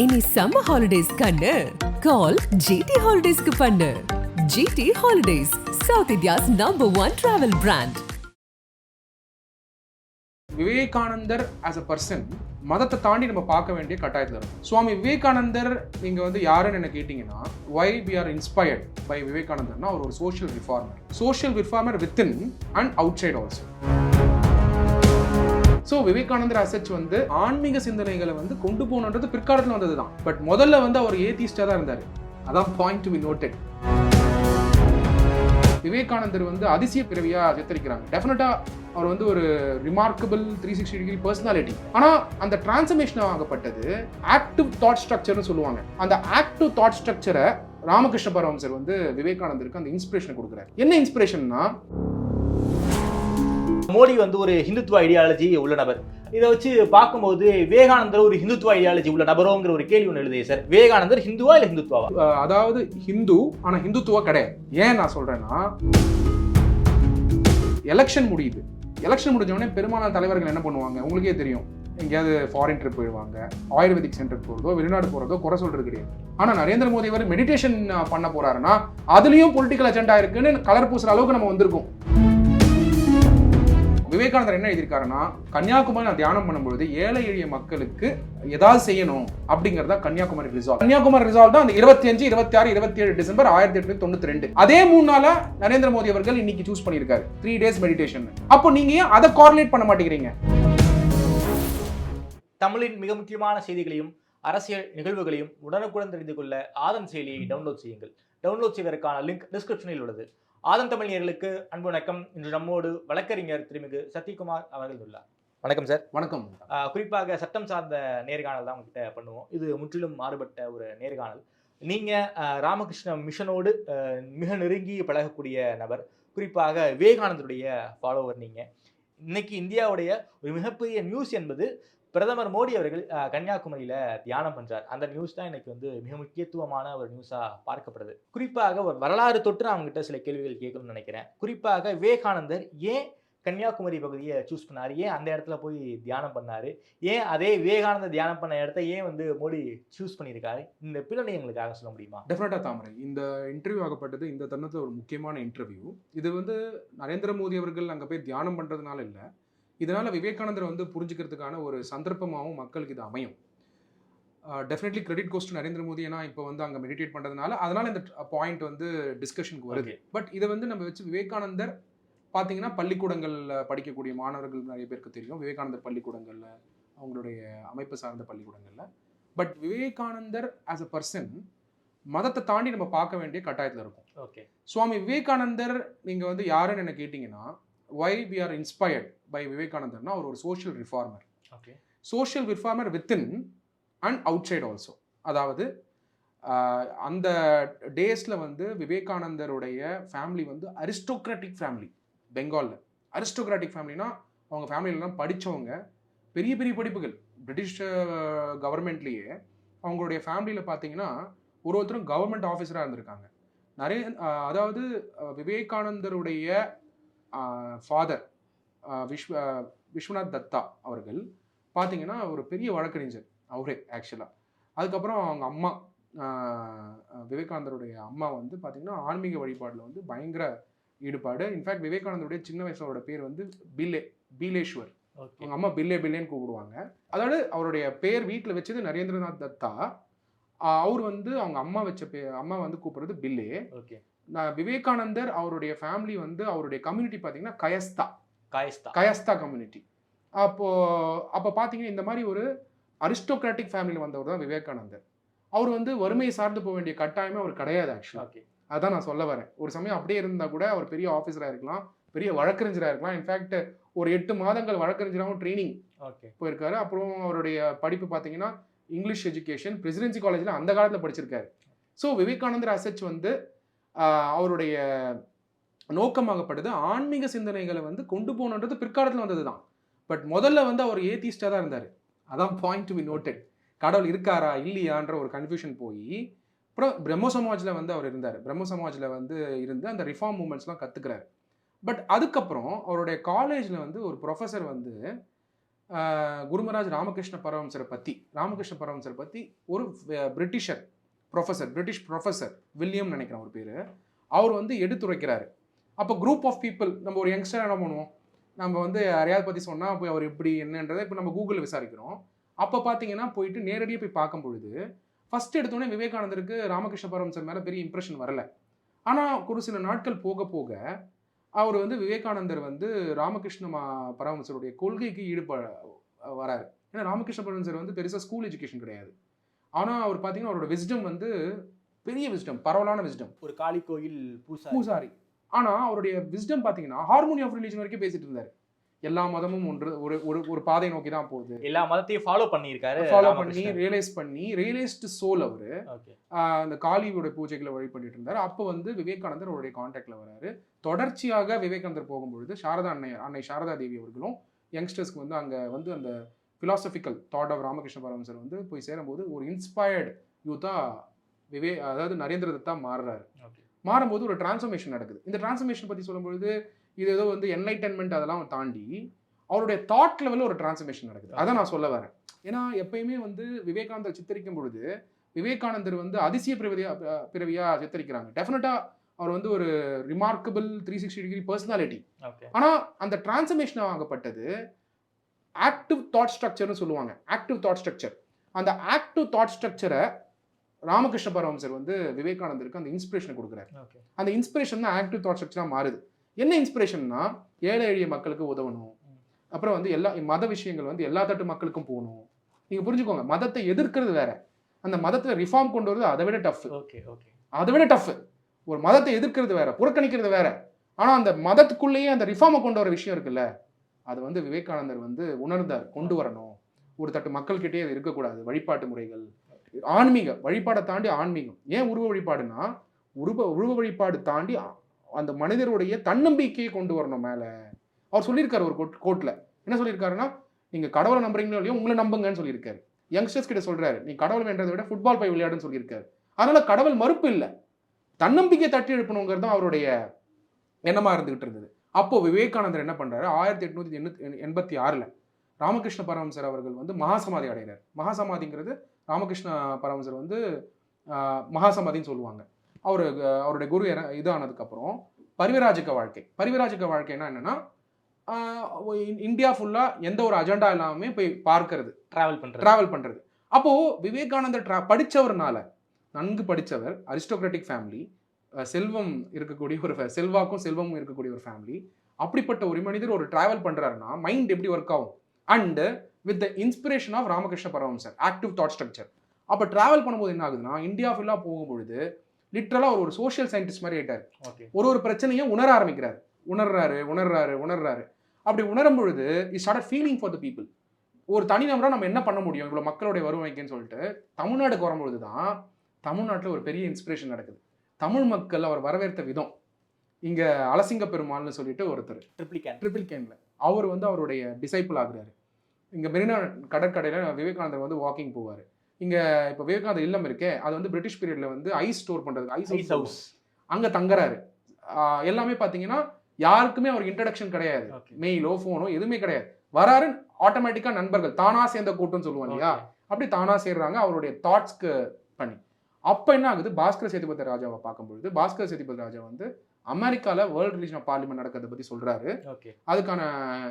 இனி summer holidays கண்ணு. கால் GT ஹாலிடேஸ்க்கு பண்ணு. GT holidays South India's number one travel brand Vivekanandar as a person மதத்தை தாண்டி நம்ம பார்க்க வேண்டிய கட்டாயத்தில் இருக்கும். சுவாமி விவேகானந்தர் நீங்கள் வந்து யாருன்னு என்ன கேட்டிங்கன்னா why we are inspired by விவேகானந்தர்னா அவர் ஒரு social reformer social reformer within and outside also so Vivekanandar as such வந்து ஆன்மீக சிந்தனைகளை வந்து கொண்டு போகணுன்றது பிற்காலத்தில் வந்தது தான் பட் முதல்ல வந்து அவர் ஏத்திஸ்டாக தான் இருந்தார். அதான் point to be noted Vivekanandar வந்து அதிசய பிறவியா சித்தரிக்கிறாங்க. டெஃபினட்டா அவர் வந்து ஒரு remarkable three sixty degree personality ஆனால் அந்த டிரான்ஸ்ஃபர்மேஷன் ஆகப்பட்டது ஆக்டிவ் தாட் ஸ்ட்ரக்சர்னு சொல்லுவாங்க. அந்த ஆக்டிவ் தாட் ஸ்ட்ரக்சரை ராமகிருஷ்ண பரமசர் வந்து விவேகானந்தருக்கு அந்த இன்ஸ்பிரேஷன் கொடுக்குறாரு. என்ன இன்ஸ்பிரேஷன்னா மோடி வந்து ஒரு ஹிந்துத்துவ ஐடியாலஜி உள்ள நபர். இதை வச்சு பார்க்கும்போது விவேகானந்தர் ஒரு ஹிந்துத்துவ ஐடியாலஜி உள்ள நபரோங்கிற ஒரு கேள்வி ஒன்று எழுதிய சார். விவேகானந்தர் ஹிந்துவா இல்லை ஹிந்துத்துவா அதாவது ஹிந்து ஆனால் ஹிந்துத்துவா கிடையாது. ஏன் நான் சொல்கிறேன்னா எலெக்ஷன் முடியுது. எலெக்ஷன் முடிஞ்சவொடனே பெரும்பாலான தலைவர்கள் என்ன பண்ணுவாங்க? உங்களுக்கே தெரியும். எங்கேயாவது ஃபாரின் ட்ரிப் போயிடுவாங்க. ஆயுர்வேதிக் சென்டர் போகிறதோ வெளிநாடு போகிறதோ குறை சொல்கிறது கிடையாது. ஆனால் நரேந்திர மோடி அவர் மெடிடேஷன் பண்ண போகிறாருன்னா அதுலேயும் பொலிட்டிக்கல் அஜெண்டா இருக்குன்னு கலர் பூசுகிற அளவுக்கு நம்ம வந்திருக்கோம். விவேகானந்தர் என்ன எழுதியிருக்காருன்னா கன்னியாகுமரி நான் தியானம் பண்ணும்பொழுது ஏழை எளிய மக்களுக்கு ஏதாவது செய்யணும் அப்படிங்கறதா கன்னியாகுமரி ரிசால்வ் கன்னியாகுமரி ரிசால்வ் தான் அந்த இருபத்தி அஞ்சு இருபத்தி ஆறு இருபத்தி ஏழு டிசம்பர் ஆயிரத்தி எட்நூத்தி தொண்ணூத்தி ரெண்டு. அதே மூணு நாளா நரேந்திர மோடி அவர்கள் இன்னைக்கு சூஸ் பண்ணியிருக்காரு. த்ரீ டேஸ் மெடிடேஷன் அப்போ நீங்க ஏன் அதை கோஆர்டினேட் பண்ண மாட்டேங்கிறீங்க? தமிழின் மிக முக்கியமான செய்திகளையும் அரசியல் நிகழ்வுகளையும் உடனுக்குடன் தெரிந்து கொள்ள ஆதன் செயலியை டவுன்லோட் செய்யுங்கள். டவுன்லோட் செய்வதற்கான லிங்க் டிஸ்கிரிப்ஷனில் உள்ளது. ஆதன் தமிழ் நேயர்களுக்கு அன்பு வணக்கம். இன்று நம்மோடு வழக்கறிஞர் திருமிகு சத்யகுமார் அவர்கள் உள்ளார். வணக்கம் சார். வணக்கம். குறிப்பாக சட்டம் சார்ந்த நேர்காணல் தான் உங்ககிட்ட பண்ணுவோம். இது முற்றிலும் மாறுபட்ட ஒரு நேர்காணல். நீங்க ஆஹ் ராமகிருஷ்ண மிஷனோடு மிக நெருங்கி பழகக்கூடிய நபர் குறிப்பாக விவேகானந்தருடைய ஃபாலோவர் நீங்க. இன்னைக்கு இந்தியாவுடைய ஒரு மிகப்பெரிய நியூஸ் என்பது பிரதமர் மோடி அவர்கள் கன்னியாகுமரியில் கன்னியாகுமரியில தியானம் பண்றார். அந்த நியூஸ் தான் எனக்கு வந்து மிக முக்கியத்துவமான ஒரு நியூஸா பார்க்கப்படுது. குறிப்பாக ஒரு வரலாறு தொற்று நான் உங்ககிட்ட சில கேள்விகள் கேட்கணும்னு நினைக்கிறேன். குறிப்பாக விவேகானந்தர் ஏன் கன்னியாகுமரி பகுதியை சூஸ் பண்ணார்? ஏன் அந்த இடத்துல போய் தியானம் பண்ணார்? ஏன் அதே விவேகானந்தர் தியானம் பண்ண இடத்த ஏன் வந்து மோடி சூஸ் பண்ணியிருக்காரு இந்த பின்னணி எங்களுக்காக சொல்ல முடியுமா? டெஃபினட்டாக தாமரை. இந்த இன்டர்வியூ ஆகப்பட்டது இந்த தருணத்தில் ஒரு முக்கியமான இன்டர்வியூ இது வந்து நரேந்திர மோடி அவர்கள் அங்கே போய் தியானம் பண்ணுறதுனால இல்லை. இதனால விவேகானந்தர் வந்து புரிஞ்சுக்கிறதுக்கான ஒரு சந்தர்ப்பமாகவும் மக்களுக்கு இது அமையும். Definitely credit goes Narendra Modi. ஏன்னா இப்போ வந்து அங்கே மெடிடேட் பண்ணுறதுனால அதனால இந்த பாயிண்ட் வந்து டிஸ்கஷனுக்கு வருது. பட் இதை வந்து நம்ம வச்சு விவேகானந்தர் பார்த்தீங்கன்னா பள்ளிக்கூடங்களில் படிக்கக்கூடிய மாணவர்கள் நிறைய பேருக்கு தெரியும். விவேகானந்தர் பள்ளிக்கூடங்களில் அவங்களுடைய அமைப்பு சார்ந்த பள்ளிக்கூடங்களில். But Vivekanandar as a person மதத்தை தாண்டி நம்ம பார்க்க வேண்டிய கட்டாயத்தில் இருக்கும். ஓகே சுவாமி விவேகானந்தர் நீங்கள் வந்து யாருன்னு என்ன கேட்டிங்கன்னா why we are inspired by விவேகானந்தர்னா அவர் ஒரு social reformer okay social reformer within and outside also அதாவது அந்த டேஸில் வந்து விவேகானந்தருடைய ஃபேமிலி வந்து அரிஸ்டோக்ராட்டிக் ஃபேமிலி பெங்காலில் அரிஸ்டோக்ராட்டிக் ஃபேமிலினா அவங்க ஃபேமிலியிலலாம் படித்தவங்க பெரிய பெரிய படிப்புகள். பிரிட்டிஷ் கவர்மெண்ட்லேயே அவங்களுடைய ஃபேமிலியில் பார்த்தீங்கன்னா ஒரு ஒருத்தரும் கவர்மெண்ட் ஆஃபீஸராக இருந்திருக்காங்க. நிறைய அதாவது விவேகானந்தருடைய ஃபாதர் விஸ்வ விஸ்வநாத் தத்தா அவர்கள் பார்த்தீங்கன்னா ஒரு பெரிய வழக்கறிஞர் அவரே ஆக்சுவலாக அதுக்கப்புறம் அவங்க அம்மா விவேகானந்தருடைய அம்மா வந்து பார்த்தீங்கன்னா ஆன்மீக வழிபாடில் வந்து பயங்கர ஈடுபாடு. இன்ஃபேக்ட் விவேகானந்தருடைய சின்ன வயசோட பேர் வந்து பில்லே பீலேஸ்வர். அவங்க அம்மா பில்லே பில்லேன்னு கூப்பிடுவாங்க. அதாவது அவருடைய பேர் வீட்டில் வச்சது நரேந்திரநாத் தத்தா. அவர் வந்து அவங்க அம்மா வச்ச பே அம்மா வந்து கூப்பிடுறது பில்லே ஓகே. விவேகானந்தர் அவருடைய ஃபேமிலி வந்து அவருடைய கம்யூனிட்டி பார்த்தீங்கன்னா கயஸ்தா. காயஸ்தா. கயஸ்தா கம்யூனிட்டி அப்போ அப்போ பார்த்தீங்கன்னா இந்த மாதிரி ஒரு அரிஸ்டோக்ராட்டிக் ஃபேமிலியில் வந்தவர் தான் விவேகானந்தர். அவர் வந்து வறுமையை சார்ந்து போக வேண்டிய கட்டாயமே அவர் கிடையாது ஆக்சுவலாக அதான் நான் சொல்ல வரேன். ஒரு சமயம் அப்படியே இருந்தால் கூட அவர் பெரிய ஆஃபீஸராக இருக்கலாம் பெரிய வழக்கறிஞராக இருக்கலாம். இன்ஃபேக்ட் ஒரு எட்டு மாதங்கள் வழக்கறிஞராகவும் ட்ரைனிங் ஓகே போயிருக்காரு. அப்புறம் அவருடைய படிப்பு பார்த்தீங்கன்னா இங்கிலீஷ் எஜுகேஷன் பிரசிடென்சி காலேஜில் அந்த காலத்தில் படிச்சிருக்காரு. ஸோ விவேகானந்தர் அசச் வந்து அவருடைய நோக்கமாகப்பட்டது ஆன்மீக சிந்தனைகளை வந்து கொண்டு போகணுன்றது பிற்காலத்தில் வந்தது தான் பட் முதல்ல வந்து அவர் ஏத்திஸ்டாக தான் இருந்தார். அதான் பாயிண்ட் டு பி நோட்டட் கடவுள் இருக்காரா இல்லையான்ற ஒரு கன்ஃபியூஷன் போய் அப்புறம் பிரம்ம சமாஜில் வந்து அவர் இருந்தார். பிரம்ம சமாஜில் வந்து இருந்து அந்த ரிஃபார்ம் மூமெண்ட்ஸ்லாம் கற்றுக்கிறாரு பட் அதுக்கப்புறம் அவருடைய காலேஜில் வந்து ஒரு ப்ரொஃபஸர் வந்து குருமராஜ் ராமகிருஷ்ண பரமசரை பற்றி ராமகிருஷ்ண பரமசரை பற்றி ஒரு Britisher professor British professor William நினைக்கிறேன் ஒரு பேர். அவர் வந்து எடுத்துரைக்கிறாரு. அப்போ குரூப் ஆஃப் பீப்புள் நம்ம ஒரு யங்ஸ்டர் என்ன பண்ணுவோம்? நம்ம வந்து யாரையாவது பற்றி சொன்னால் போய் அவர் எப்படி என்னன்றதை இப்போ நம்ம கூகுளில் விசாரிக்கிறோம். அப்போ பார்த்தீங்கன்னா போயிட்டு நேரடியாக போய் பார்க்கும் பொழுது ஃபஸ்ட் எடுத்தோடனே விவேகானந்தருக்கு ராமகிருஷ்ண பரமசர் மேலே பெரிய இம்ப்ரெஷன் வரல. ஆனால் ஒரு சில நாட்கள் போக போக அவர் வந்து விவேகானந்தர் வந்து ராமகிருஷ்ண பரமசருடைய கொள்கைக்கு ஈடுபட வராரு. ஏன்னா ராமகிருஷ்ண பரமசர் வந்து பெருசாக ஸ்கூல் எஜுகேஷன் கிடையாது. ஆனால் அவர் பார்த்தீங்கன்னா அவரோட விஸ்டம் வந்து பெரிய விஸ்டம் பரவலான விஸ்டம் ஒரு காளி கோயில் பூசா பூசாரி. ஆனால் அவருடைய விஸ்டம் பார்த்தீங்கன்னா ஹார்மோனி ஆஃப் ரிலீஜன் வரைக்கும் பேசிட்டு இருந்தார். எல்லா மதமும் ஒன்று ஒரு ஒரு ஒரு பாதை நோக்கி தான் போகுது. எல்லா மதத்தையும் ஃபாலோ பண்ணியிருக்காரு ஃபாலோ பண்ணி ரியலைஸ் பண்ணி ரியலைஸ்டு சோல் அவரு. அந்த காளியோட பூஜைகளை வழிபட்டுட்டு இருந்தார். அப்போ வந்து விவேகானந்தர் அவருடைய காண்டாக்ட்ல வராரு. தொடர்ச்சியாக விவேகானந்தர் போகும்பொழுது சாரதா அன்னை அன்னை சாரதா தேவி அவர்களும் யங்ஸ்டர்ஸ்க்கு வந்து அங்கே வந்து அந்த philosophical thought of Ramakrishna Paramasar வந்து போய் சேரும்போது ஒரு இன்ஸ்பயர்டு யூத்தா விவே அதாவது நரேந்திர தத்தா மாறுறாரு. மாறும்போது ஒரு டிரான்ஸ்ஃபர்மேஷன் நடக்குது. இந்த டிரான்ஸ்ஃபர்மேஷன் பற்றி சொல்லும்பொழுது இது ஏதோ வந்து என்லைட்டன்மெண்ட் அதெல்லாம் தாண்டி அவருடைய தாட் லெவலில் ஒரு டிரான்ஸ்ஃபர்மேஷன் நடக்குது. அதை நான் சொல்ல வரேன். ஏன்னா எப்பயுமே வந்து விவேகானந்தர் சித்தரிக்கும் பொழுது விவேகானந்தர் வந்து அதிசய பிறவியா பிறவியா சித்தரிக்கிறாங்க. டெஃபினட்டா அவர் வந்து ஒரு remarkable three sixty degree personality ஆனால் அந்த டிரான்ஸ்ஃபர்மேஷன் ஆகப்பட்டது ஆக்டிவ் தாட் ஸ்ட்ரக்சர்னு சொல்லுவாங்க. ஆக்டிவ் தாட் ஸ்ட்ரக்சர் அந்த ஆக்டிவ் தாட் ஸ்ட்ரக்சரை ராமகிருஷ்ண பரமசர் வந்து விவேகானந்தருக்கு அந்த இன்ஸ்பிரேஷன் கொடுக்குறாரு. அந்த இன்ஸ்பிரேஷன் தான் ஆக்டிவ் தாட் ஸ்ட்ரக்சராக மாறுது. என்ன இன்ஸ்பிரேஷன்னா ஏழை எளிய மக்களுக்கு உதவணும். அப்புறம் வந்து எல்லா மத விஷயங்கள் வந்து எல்லா தட்டு மக்களுக்கும் போகணும். நீங்கள் புரிஞ்சுக்கோங்க மதத்தை எதிர்க்கிறது வேற. அந்த மதத்தை ரிஃபார்ம் கொண்டு வரது அதை விட டஃப் ஓகே ஓகே அதை விட டஃப் ஒரு மதத்தை எதிர்க்கிறது வேற புறக்கணிக்கிறது வேற. ஆனால் அந்த மதத்துக்குள்ளேயே அந்த ரிஃபார்மை கொண்டு வர விஷயம் இருக்குல்ல? அது வந்து விவேகானந்தர் வந்து உணர்ந்தார் கொண்டு வரணும். ஒரு தட்டு மக்கள்கிட்டயே அது இருக்கக்கூடாது வழிபாட்டு முறைகள். ஆன்மீக வழிபாடை தாண்டி ஆன்மீகம். ஏன் உருவ வழிபாடுனா உருவ உருவ வழிபாடு தாண்டி அந்த மனிதருடைய தன்னம்பிக்கையை கொண்டு வரணும் மேல. அவர் சொல்லியிருக்காரு ஒரு கோட் கோட்ல. என்ன சொல்லியிருக்காருன்னா நீங்க கடவுளை நம்புறீங்களோ இல்லையோ உங்களை நம்புங்கன்னு சொல்லியிருக்காரு. யங்ஸ்டர்ஸ் கிட்ட சொல்றாரு நீ கடவுள் வேண்டதை விட ஃபுட்பால் போய் விளையாடுன்னு சொல்லியிருக்காரு. அதனால கடவுள் மறுப்பு இல்லை. தன்னம்பிக்கை தட்டி எழுப்பணுங்கிறது தான் அவருடைய எண்ணமா இருந்துகிட்டு இருந்தது? அப்போ விவேகானந்தர் என்ன பண்றாரு? ஆயிரத்தி எட்நூத்தி எண்ணூத்தி எண்பத்தி ஆறுல ராமகிருஷ்ண பரமசர் அவர்கள் வந்து மகாசமாதி அடைகிறார். மகாசமாதிங்கிறது ராமகிருஷ்ண பரமசர் வந்து மகாசமாதின்னு சொல்லுவாங்க. அவரு அவருடைய குரு இற- இது ஆனதுக்கப்புறம் பரிவராஜிக்க வாழ்க்கை. பரிவராஜிக்க வாழ்க்கைன்னா என்னன்னா இந்தியா ஃபுல்லா எந்த ஒரு அஜெண்டா இல்லாம போய் பார்க்கிறது. டிராவல் பண்றது. டிராவல் பண்றது. அப்போ விவேகானந்தர் tra- படிச்சவர்னால நன்கு படிச்சவர் அரிஸ்டோக்ராட்டிக் ஃபேமிலி செல்வம் இருக்கக்கூடிய ஒரு செல்வாக்கும் செல்வமும் இருக்கக்கூடிய ஒரு ஃபேமிலி அப்படிப்பட்ட ஒரு மனிதர் ஒரு டிராவல் பண்றாருன்னா மைண்ட் எப்படி ஒர்க் ஆகும்? And with the inspiration of Ramakrishna Paramahamsar active thought structure அப்போ டிராவல் பண்ணும்போது என்ன ஆகுதுன்னா இந்தியா ஃபுல்லாக போகும்பொழுது லிட்ரலாக அவர் ஒரு சோஷியல் சயின்டிஸ்ட் மாதிரி ஆயிட்டார். ஓகே ஒரு ஒரு பிரச்சனையும் உணர ஆரம்பிக்கிறார். உணர்றாரு உணர்றாரு உணர்றாரு. அப்படி உணரும் பொழுது is start feeling for the people ஒரு தனிநபராக நம்ம என்ன பண்ண முடியும்? இவ்வளோ மக்களுடைய வருவாய்க்குன்னு சொல்லிட்டு தமிழ்நாடுக்கு வரும்பொழுது தான் தமிழ்நாட்டில் ஒரு பெரிய இன்ஸ்பிரேஷன் நடக்குது. தமிழ் மக்கள் அவர் வரவேற்ற விதம். இங்கே அலசிங்க பெருமாள்னு சொல்லிட்டு ஒருத்தர். ட்ரிபிள் கேன்ல அவர் வந்து அவருடைய டிசைபிள் ஆகுறாரு. இங்கே மெரினா கடற்கரையில் விவேகானந்தர் வந்து வாக்கிங் போவார். இங்கே இப்போ விவேகானந்தர் இல்லம் இருக்கே அது வந்து பிரிட்டிஷ் பீரியட்ல வந்து ஐஸ் ஸ்டோர் பண்ணுறதுக்கு ஐஸ் ஐஸ் ஹவுஸ் அங்க தங்குறாரு. எல்லாமே பாத்தீங்கன்னா யாருக்குமே அவருக்கு இன்ட்ரடக்ஷன் கிடையாது. மெயிலோ ஃபோனோ எதுவுமே கிடையாது. வராரு ஆட்டோமேட்டிக்கா நண்பர்கள் தானா சேர்ந்த கூட்டம்னு சொல்லுவோம் இல்லையா? அப்படி தானா சேர்றாங்க அவருடைய தாட்ஸ்க்கு பண்ணி அப்ப என்ன ஆகுது? பாஸ்கர் சேதுபதி ராஜாவை பார்க்கும்பொழுது பாஸ்கர் சேதுபதி ராஜா வந்து அமெரிக்கால வேர்ல்ட் ரிலீஜன் ஆஃப் பார்லிமெண்ட் நடக்கிறத பத்தி சொல்றாரு. ஓகே. அதுக்கான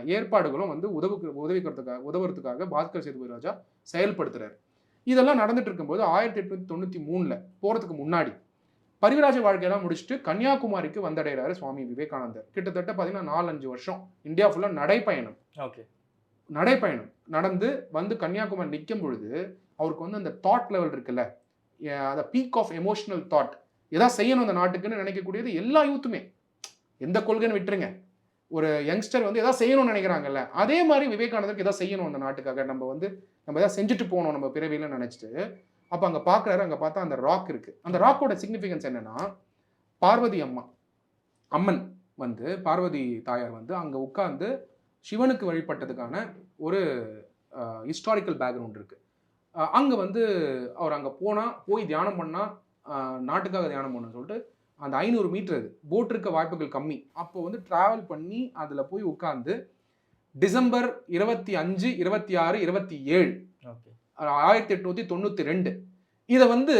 ஏற்பாடுகளும் வந்து உதவுக்கு உதவிக்கிறதுக்காக உதவுறதுக்காக பாஸ்கர் சேதுபதி ராஜா செயல்படுத்துறாரு. இதெல்லாம் நடந்துட்டு இருக்கும்போது ஆயிரத்தி எட்நூத்தி தொண்ணூத்தி மூணுல போறதுக்கு முன்னாடி பரிவராஜ வாழ்க்கையெல்லாம் முடிச்சுட்டு கன்னியாகுமரிக்கு வந்தடைகிறாரு சுவாமி விவேகானந்தர். கிட்டத்தட்ட பார்த்தீங்கன்னா நாலஞ்சு வருஷம். இந்தியா ஃபுல்லாக நடைப்பயணம். ஓகே. நடைப்பயணம். நடந்து வந்து கன்னியாகுமரி நிற்கும் பொழுது அவருக்கு வந்து அந்த தாட் லெவல் இருக்குல்ல. அந்த பீக் ஆஃப் எமோஷனல் தாட் எதாவது செய்யணும் அந்த நாட்டுக்குன்னு நினைக்கக்கூடியது எல்லா யூத்துமே. எந்த கொள்கைன்னு விட்டுருங்க. ஒரு யங்ஸ்டர் வந்து எதாவது செய்யணும்னு நினைக்கிறாங்கல்ல அதே மாதிரி விவேகானந்தருக்கு எதாவது செய்யணும் அந்த நாட்டுக்காக. நம்ம வந்து நம்ம எதாவது செஞ்சுட்டு போகணும் நம்ம பிறவியில் நினச்சிட்டு அப்போ அங்கே பார்க்குறாரு அங்கே பார்த்தா அந்த ராக் இருக்குது அந்த ராக்கோட சிக்னிஃபிகன்ஸ் என்னென்னா பார்வதி அம்மா அம்மன் வந்து பார்வதி தாயார் வந்து அங்கே உட்காந்து சிவனுக்கு வழிபட்டதுக்கான ஒரு ஹிஸ்டாரிக்கல் பேக்ரவுண்ட் இருக்கு. அங்க வந்து அவர் அங்க போனா போய் தியானம் பண்ணா அஹ் நாட்டுக்காக தியானம் பண்ணணும்னு சொல்லிட்டு அந்த ஐநூறு மீட்டர் அது. போட் இருக்க வாய்ப்புகள் கம்மி. அப்போ வந்து டிராவல் பண்ணி அதில் போய் உட்காந்து டிசம்பர் இருபத்தி அஞ்சு இருபத்தி ஆறு இருபத்தி ஏழு. ஆயிரத்தி எட்நூத்தி தொண்ணூத்தி ரெண்டு. இதை வந்து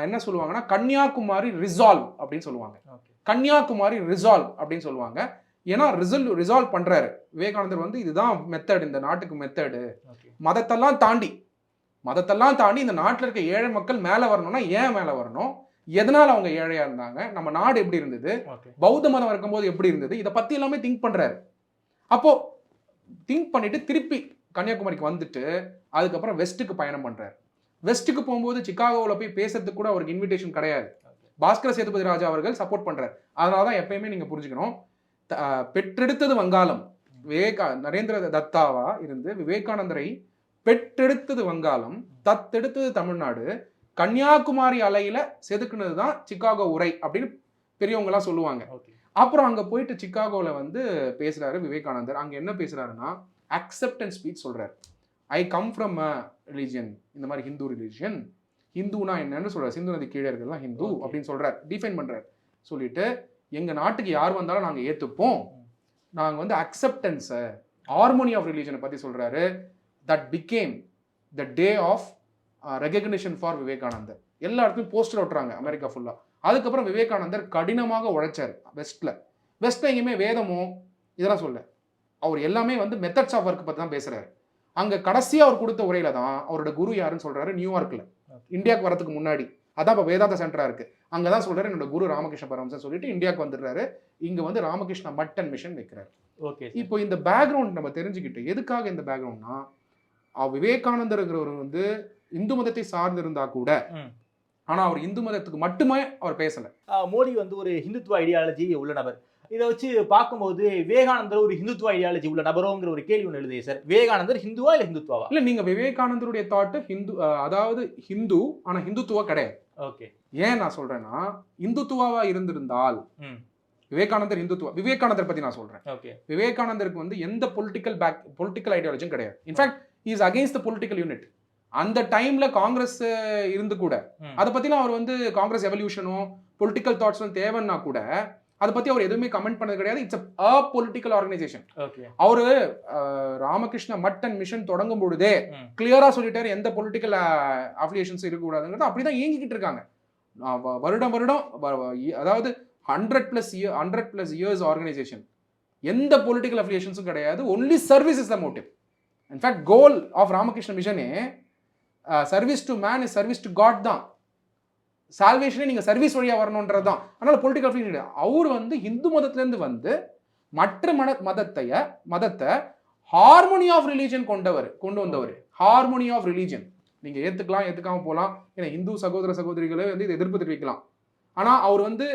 என்ன சொல்லுவாங்கன்னா கன்னியாகுமரி ரிசால்வ் அப்படின்னு சொல்லுவாங்க. கன்னியாகுமரி ரிசால்வ் அப்படின்னு சொல்லுவாங்க. ஏன்னா ரிசல்வ் ரிசால்வ் பண்றாரு. விவேகானந்தர் வந்து இதுதான் மெத்தட் இந்த நாட்டுக்கு மெத்தடு மதத்தெல்லாம் தாண்டி மதத்தெல்லாம் தாண்டி இந்த நாட்டில் இருக்க ஏழை மக்கள் மேலே வரணும்னா ஏன் மேலே வரணும்? எதனால அவங்க ஏழையா இருந்தாங்க? நம்ம நாடு எப்படி இருந்தது? பௌத்த மதம் இருக்கும்போது எப்படி இருந்தது? இதை பத்தி எல்லாமே திங்க் பண்றாரு. அப்போ திங்க் பண்ணிட்டு திருப்பி கன்னியாகுமரிக்கு வந்துட்டு அதுக்கப்புறம் வெஸ்ட்டுக்கு பயணம் பண்றாரு. வெஸ்ட்டுக்கு போகும்போது சிகாகோவில் போய் பேசுறதுக்கு கூட அவருக்கு இன்விடேஷன் கிடையாது. பாஸ்கர சேதுபதி ராஜா அவர்கள் சப்போர்ட் பண்றாரு. அதனால தான் எப்பயுமே நீங்க புரிஞ்சுக்கணும். பெற்றெடுத்தது வங்காளம். விவேகா நரேந்திர தத்தாவா இருந்து விவேகானந்தரை பெற்றெடுத்தது வங்காளம் தத்தெடுத்தது தமிழ்நாடு கன்னியாகுமரி அலையில செதுக்குனது தான் சிகாகோ உரை அப்படின்னு பெரியவங்க எல்லாம் சொல்லுவாங்க அப்புறம் அங்க போயிட்டு சிகாகோல வந்து பேசுறாரு விவேகானந்தர். அங்க என்ன பேசுறாருன்னா அக்செப்டன்ஸ் ஸ்பீச் சொல்றாரு. I come from a religion இந்த மாதிரி ஹிந்து ரிலீஜியன் ஹிந்துனா என்னன்னு சொல்றாரு. சிந்து நதி கீழே தான் ஹிந்து. அப்படின்னு சொல்றாரு. டிஃபைன் பண்றாரு. சொல்லிட்டு எங்க நாட்டுக்கு யார் வந்தாலும் நாங்க ஏத்துப்போம். ம். நாங்க வந்து அக்செப்டன்ஸை ஹார்மோனி ஆஃப் ரிலீஜனை பத்தி சொல்றாரு. That became the day of recognition for Vivekanandar எல்லா இடத்துலையும் போஸ்டர் ஒட்டுறாங்க அமெரிக்கா ஃபுல்லா அதுக்கப்புறம் விவேகானந்தர் கடினமாக உழைச்சார் வெஸ்ட்ல வெஸ்ட்ல எங்கேயுமே வேதமோ இதெல்லாம் சொல்ல அவர் எல்லாமே வந்து மெத்தட்ஸ் ஆஃப் ஒர்க் பத்தி தான் பேசுறாரு. அங்க கடைசியா அவர் கொடுத்த உரையில தான் அவரோட குரு யாருன்னு சொல்றாரு நியூயார்க்ல. Okay. இந்தியாவுக்கு வரதுக்கு முன்னாடி. அதான் இப்போ வேதாந்த சென்டரா இருக்கு. அங்கதான் சொல்றாரு என்னோட குரு ராமகிருஷ்ண பரமசன் சொல்லிட்டு இந்தியாவுக்கு வந்துடுறாரு. இங்க வந்து ராமகிருஷ்ண மட்டன் மிஷன் வைக்கிறாரு. ஓகே இப்போ இந்த பேக்ரவுண்ட் நம்ம தெரிஞ்சுக்கிட்டு எதுக்காக இந்த பேக்ரவுண்ட்னா விவேகானந்தர்ங்கிறவர் வந்து இந்து மதத்தை சார்ந்திருந்தா கூட. ஆனா அவர் இந்து மதத்துக்கு மட்டுமே அவர் பேசல. மோடி வந்து ஒரு ஹிந்துத்துவ ஐடியாலஜி உள்ள நபர். இதை வச்சு பார்க்கும்போது விவேகானந்தர் ஒரு ஹிந்துத்துவ ஐடியாலஜி உள்ள நபரோங்கிற ஒரு கேள்வி ஒன்று எழுதுது சார். விவேகானந்தர் ஹிந்துவா இல்ல ஹிந்துத்துவாவா? இல்ல நீங்க விவேகானந்தருடைய தாட்டு ஹிந்து அதாவது ஹிந்து ஆனா ஹிந்துத்துவா கிடையாது. ஓகே. ஏன் நான் சொல்றேன்னா இந்துத்துவாவா இருந்திருந்தால் விவேகானந்தர் இந்துத்துவா விவேகானந்தர் பத்தி நான் சொல்றேன். ஓகே. விவேகானந்தருக்கு வந்து எந்த பொலிட்டிக்கல் பேக் பொலிட்டிக்கல் ஐடியாலஜியும் கிடையாது. In fact is against the political unit அந்த டைம்ல காங்கிரஸ் இருந்து கூட. அதை பத்திலாம் அவர் வந்து காங்கிரஸ் எவல்யூஷனோ பொலிட்டிக்கல் தாட்ஸும் தேவைன்னா கூட அதை பத்தி அவர் எதுவுமே கமெண்ட் பண்ணது கிடையாது. இட்ஸ் அ பொலிட்டிக்கல் ஆர்கனைசேஷன் அவரு ராமகிருஷ்ண மட் அண்ட் மிஷன் தொடங்கும் பொழுதே. கிளியரா சொல்லிட்டாரு எந்த பொலிட்டிக்கல் அஃபிலியேஷன்ஸ் இருக்கக்கூடாதுங்கிறது. அப்படிதான் இயங்கிக்கிட்டு இருக்காங்க. வருடம் வருடம் அதாவது hundred plus year hundred plus years organisation எந்த பொலிட்டிக்கல் அஃபிலியேஷன்ஸும் கிடையாது. Only service is the motive in fact goal of Ramakrishna மிஷனே service to man is service to God தான். சால்வேஷனே நீங்கள் சர்வீஸ் வழியாக வரணுன்றது தான். அதனால் பொலிட்டிக்கல் அஃபிலியேஷன் அவர் வந்து இந்து மதத்துலேருந்து வந்து மற்ற மத மதத்தைய மதத்தை ஹார்மோனி ஆஃப் ரிலீஜன் கொண்டவர் கொண்டு வந்தவர். ஹார்மோனி ஆஃப் ரிலீஜன் நீங்கள் ஏற்றுக்கலாம் ஏற்றுக்காம போகலாம் ஏன்னா இந்து சகோதர சகோதரிகளே வந்து இதை எதிர்ப்பு தெரிவிக்கலாம். ஆனால் அவர் வந்து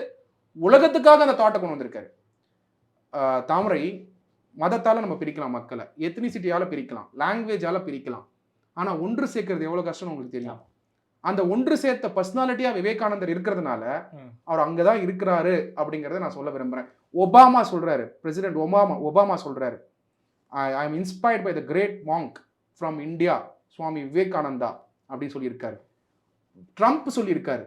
உலகத்துக்காக அந்த தாட்டை கொண்டு வந்திருக்காரு. தாமரை மதத்தால நம்ம பிரிக்கலாம் மக்களை. எத்னிசிட்டியால பிரிக்கலாம். லாங்குவேஜால பிரிக்கலாம். ஆனா ஒன்று சேர்க்கறது எவ்வளவு கஷ்டம்னு உங்களுக்கு தெரியும்? அந்த ஒன்று சேர்த்த பர்சனாலிட்டியா விவேகானந்தர் இருக்கிறதுனால. அவர் அங்கதான் இருக்கிறாரு அப்படிங்கறத நான் சொல்ல விரும்புறேன். ஒபாமா சொல்றாரு. பிரசிடென்ட் ஒபாமா ஒபாமா சொல்றாரு. I am inspired by the great monk from India Swami Vivekananda அப்படின்னு சொல்லியிருக்காரு. ட்ரம்ப் சொல்லியிருக்காரு.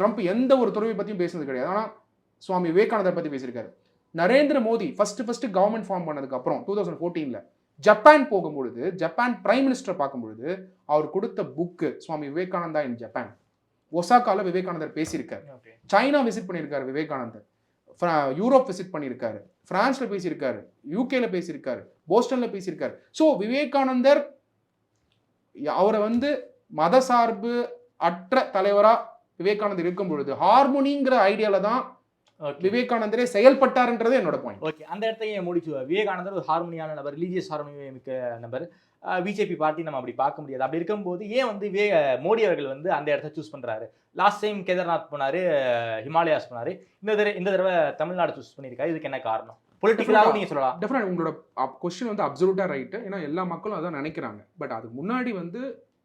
ட்ரம்ப் எந்த ஒரு துறவை பத்தியும் பேசுனது கிடையாது. ஆனா சுவாமி விவேகானந்தர் பத்தி பேசியிருக்காரு. Narendra Modi first first government form பண்ணதுக்கு அப்புறம் டூ தௌசண்ட் ஃபோர்டீன்ல ஜப்பான் போகும்பொழுது ஜப்பான் பிரைம் மினிஸ்டர் பார்க்கும்பொழுது அவர் கொடுத்த book Swami Vivekananda in Japan ஒசாக்கால Vivekanandar பேசியிருக்காரு. சைனா விசிட் பண்ணியிருக்காரு விவேகானந்தர். யூரோப் விசிட் பண்ணியிருக்காரு. பிரான்ஸ்ல பேசியிருக்காரு. யூகேல பேசியிருக்காரு. போஸ்டன்ல பேசியிருக்காரு. ஸோ விவேகானந்தர் அவரை வந்து மத சார்பு அற்ற தலைவரா விவேகானந்தர் இருக்கும் பொழுது ஹார்மோனிங்கிற ஐடியால தான் விவேகானந்தரே செயல்பட்டாருன்றது என்னோட பாயிண்ட் ஓகே அந்த இடத்தையும் முடிச்சு விவேகானந்தர் ஒரு ஹார்மோனியான நபர் ரிலீஜியஸ் ஹார்மோனி மிக்க நபர். பிஜேபி பார்ட்டி நம்ம அப்படி பார்க்க முடியாது. அப்படி இருக்கும்போது ஏன் வந்து வே மோடி அவர்கள் வந்து அந்த இடத்த சூஸ் பண்றாரு? லாஸ்ட் டைம் கேதார்நாத் போனாரு ஹிமாலயாஸ் போனாரு. இந்த தடவை இந்த தடவை தமிழ்நாடு சூஸ் பண்ணியிருக்காரு. இதுக்கு என்ன காரணம்? பொலிட்டிக்கலாகவும் நீங்க சொல்லலாம். டெஃபினட் உங்களோட கொஸ்டின் வந்து அப்சல்யூட்டா ரைட்டு ஏன்னா எல்லா மக்களும் அதான் நினைக்கிறாங்க. பட் அதுக்கு முன்னாடி வந்து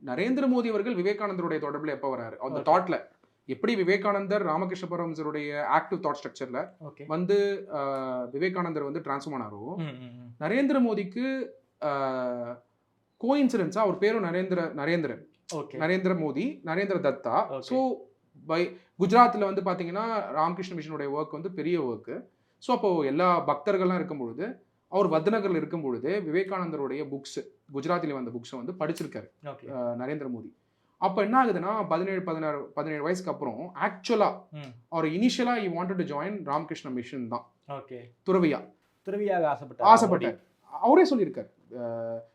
நரேந்திர மோடி அவர்கள் விவேகானந்தருடைய தொடர்புல எப்போ வராரு? அந்த. தாட்ல எப்படி விவேகானந்தர் ராமகிருஷ்ண பரமசருடைய ஆக்டிவ் தாட் ஸ்ட்ரக்சர்ல வந்து விவேகானந்தர் வந்து டிரான்ஸ்ஃபார்ம் ஆனாரோ? நரேந்திர மோடிக்கு கோயின்சிடன்ஸா அவர் பேரும் நரேந்திர நரேந்திரன். நரேந்திர மோடி நரேந்திர தத்தா. ஸோ பை குஜராத்தில் வந்து பார்த்தீங்கன்னா ராமகிருஷ்ண மிஷனுடைய ஒர்க் வந்து பெரிய ஒர்க்கு ஸோ அப்போ எல்லா பக்தர்கள்லாம் இருக்கும் பொழுது அவர் வத்நகர்ல இருக்கும் பொழுது விவேகானந்தருடைய புக்ஸ் குஜராத்தில வந்த புக்ஸை வந்து படிச்சிருக்காரு. நரேந்திர மோடி. அப்போ என்ன ஆகுதுன்னா பதினேழு பதினாறு பதினேழு வயசுக்கு அப்புறம் ஆக்சுவலா ம். அவர் இனிஷியலா he wanted to join Ramakrishna mission தான். ஓகே. துறவியா. துறவியாக ஆசைப்பட்டார்? ஆசைப்பட்டார். அவரே சொல்லியிருக்காரு.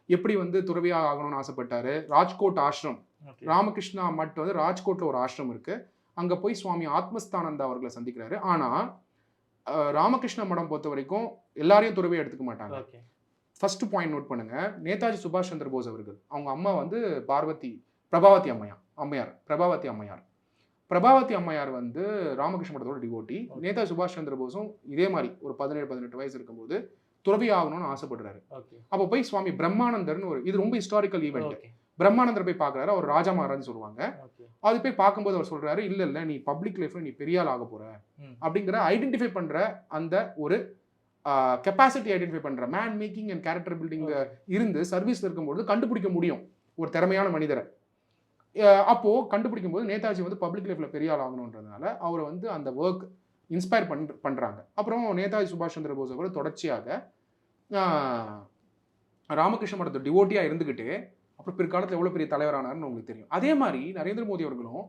எப்படி வந்து துறவியா ஆகணும்னு ஆசைப்பட்டாரு? ராஜ்கோட் ஆசிரம். ராமகிருஷ்ணா மட் வந்து ராஜ்கோட்ல ஒரு ஆசிரம் இருக்கு. அங்க போய் சுவாமி ஆத்மஸ்தானந்தா அவர்களை சந்திக்கிறாரு. ஆனா அஹ், ராமகிருஷ்ண மடம் பொறுத்த வரைக்கும் எல்லாரையும் துறவியா எடுத்துக்க மாட்டாங்க. ஃபர்ஸ்ட் பாயிண்ட் நோட் பண்ணுங்க. நேதாஜி சுபாஷ் சந்திர போஸ் அவர்கள். அவங்க அம்மா வந்து பார்வதி. பிரபாவதி அம்மையார் அம்மையார் பிரபாவதி அம்மையார். பிரபாவதி அம்மையார் வந்து ராமகிருஷ்ண மடத்தோட டிவோட்டி. நேதாஜி சுபாஷ் சந்திர போஸும் இதே மாதிரி ஒரு பதினேழு பதினெட்டு வயசு இருக்கும்போது துறவி ஆகணும்னு ஆசைப்படுறாரு. அப்போ போய் சுவாமி பிரம்மானந்தர்னு ஒரு இது ரொம்ப ஹிஸ்டாரிக்கல் ஈவெண்ட் பிரம்மானந்தர் போய் பார்க்கறாரு அவர் ராஜா மகாராஜ் சொல்லுவாங்க. அது போய் பார்க்கும்போது அவர் சொல்றாரு இல்ல இல்ல நீ பப்ளிக் லைஃப்ல நீ பெரிய ஆள் ஆக போற. அப்படிங்கிற ஐடென்டிஃபை பண்ற அந்த ஒரு கெப்பாசிட்டி ஐடென்டிஃபை பண்ற man making and character building இருந்து சர்வீஸ்ல இருக்கும்போது கண்டுபிடிக்க முடியும் ஒரு திறமையான மனிதரை. அஹ் அப்போ கண்டுபிடிக்கும் போது நேதாஜி வந்து பப்ளிக் லைஃப்ல பெரிய ஆள் ஆகணுன்றதுனால அவரை வந்து அந்த ஒர்க் இன்ஸ்பயர் பண் பண்றாங்க. அப்புறம் நேதாஜி சுபாஷ் சந்திர போஸ் அவர் தொடர்ச்சியாக ராமகிருஷ்ண மடத்தை டிவோட்டியா இருந்துகிட்டு அப்புறம் பிற்காலத்தில் எவ்வளவு பெரிய தலைவரானார்னு உங்களுக்கு தெரியும். அதே மாதிரி நரேந்திர மோடி அவர்களும்